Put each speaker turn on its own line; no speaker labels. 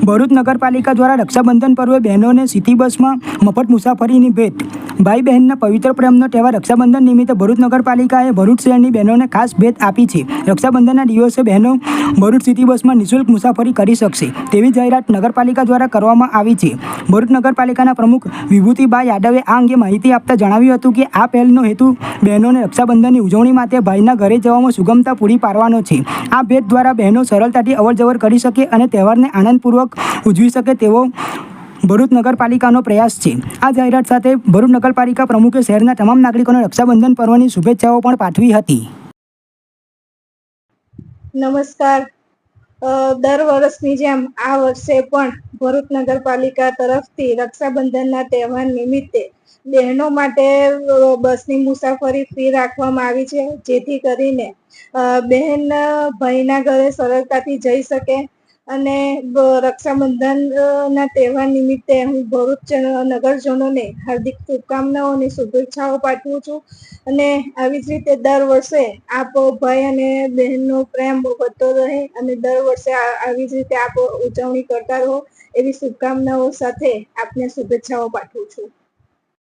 ભરૂચ નગરપાલિકા દ્વારા રક્ષાબંધન પર્વે બહેનોને સિટી બસમાં મફત મુસાફરીની ભેટ. ભાઈ બહેનના પવિત્ર પ્રેમનો તહેવાર રક્ષાબંધન નિમિત્તે ભરૂચ નગરપાલિકાએ ભરૂચ શહેરની બહેનોને ખાસ ભેટ આપી છે. રક્ષાબંધનના દિવસે બહેનો ભરૂચ સિટી બસમાં નિઃશુલ્ક મુસાફરી કરી શકશે, તેવી જાહેરાત નગરપાલિકા દ્વારા કરવામાં આવી છે. ભરૂચ નગરપાલિકાના પ્રમુખ વિભૂતિભાઈ યાદવે આ અંગે માહિતી આપતા જણાવ્યું હતું કે આ પહેલનો હેતુ બહેનોને રક્ષાબંધનની ઉજવણી માટે ભાઈના ઘરે જવામાં સુગમતા પૂરી પાડવાનો છે. આ ભેટ દ્વારા બહેનો સરળતાથી અવરજવર કરી શકે અને તહેવારને આનંદપૂર્વક ઉજવી શકે તેવો ભરૂચ નગરપાલિકાનો પ્રયાસ છે. આ જાહેરાત સાથે ભરૂચ નગરપાલિકા પ્રમુખે શહેરના તમામ નાગરિકોને રક્ષાબંધન પર્વની શુભેચ્છાઓ પણ પાઠવી હતી.
નમસ્કાર. દર વર્ષની જેમ આ વર્ષે પણ ભરૂચ નગરપાલિકા તરફથી રક્ષાબંધનના તહેવાર નિમિત્તે બહેનો માટે બસની મુસાફરી ફ્રી રાખવામાં આવી છે. જેથી કરીને બહેન ભાઈના ઘરે સરળતાથી જઈ શકે. અને રક્ષાબંધન રક્ષાબંધનના તહેવાર નિમિત્તે હું ભરૂચ નગરજનોને હાર્દિક શુભકામનાઓ અને શુભેચ્છાઓ પાઠવું છું. અને આવી જ રીતે દર વર્ષે આપ ભાઈ અને બહેનનો પ્રેમ વધતો રહે અને દર વર્ષે આવી જ રીતે આપ ઉજવણી કરતા રહો એવી શુભકામનાઓ સાથે આપને શુભેચ્છાઓ પાઠવું છું.